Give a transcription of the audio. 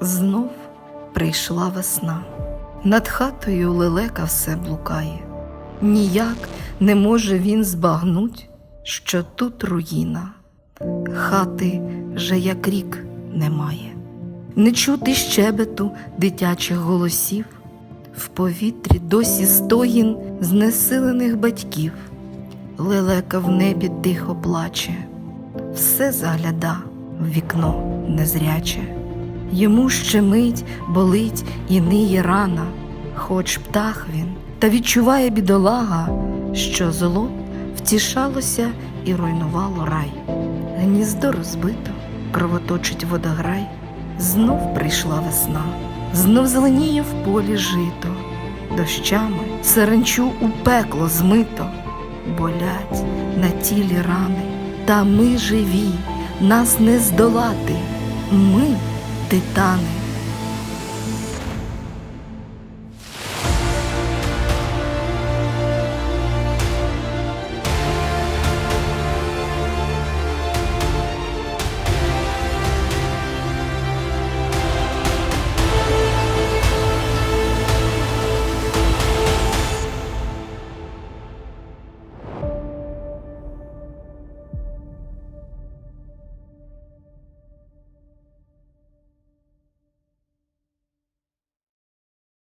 Знов прийшла весна. Над хатою лелека все блукає. Ніяк не може він збагнуть, що тут руїна. Хати же як рік немає. Не чути щебету дитячих голосів, в повітрі досі стогін знесилених батьків. Лелека в небі тихо плаче, все загляда в вікно незряче. Йому ще мить болить і ниє рана, хоч птах він, та відчуває бідолага, що зло втішалося і руйнувало рай. Гніздо розбито, кровоточить водограй, знов прийшла весна, знов зеленіє в полі жито, дощами саранчу у пекло змито, болять на тілі рани, та ми живі, нас не здолати, ми титани.